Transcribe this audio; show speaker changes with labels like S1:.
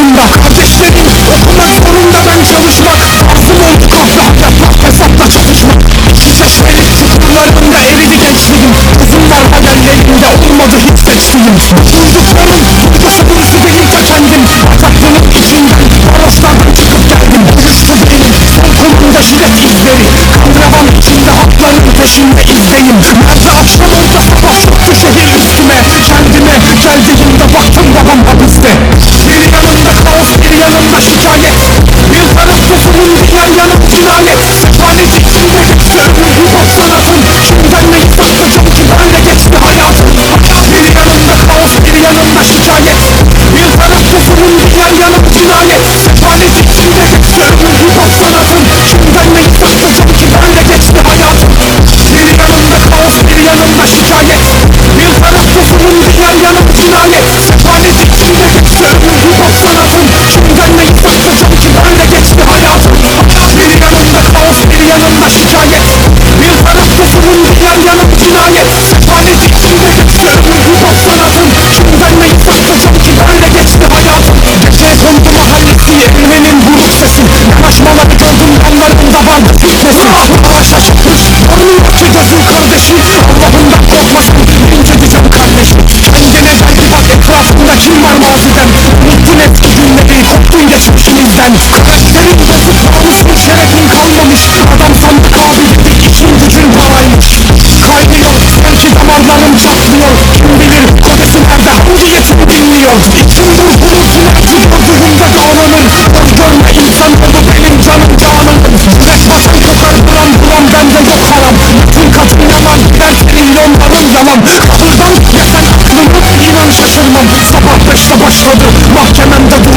S1: yaşında Kardeşlerim okumak zorunda ben çalışmak. Asıl oldu kahve yapmak hesapla çalışmak Çiçeklerin sınırlarında eridi gençliğim. Kızım var hayallerimde olmadı hiç eksiğim Bulduklarım uykusu bulsu değilse kendim Ataklının içinden varoşlardan çıkıp geldim. Uyuştu benim sol kolumda jilet izleri. Kandravan içinde hakların peşinde. அந்த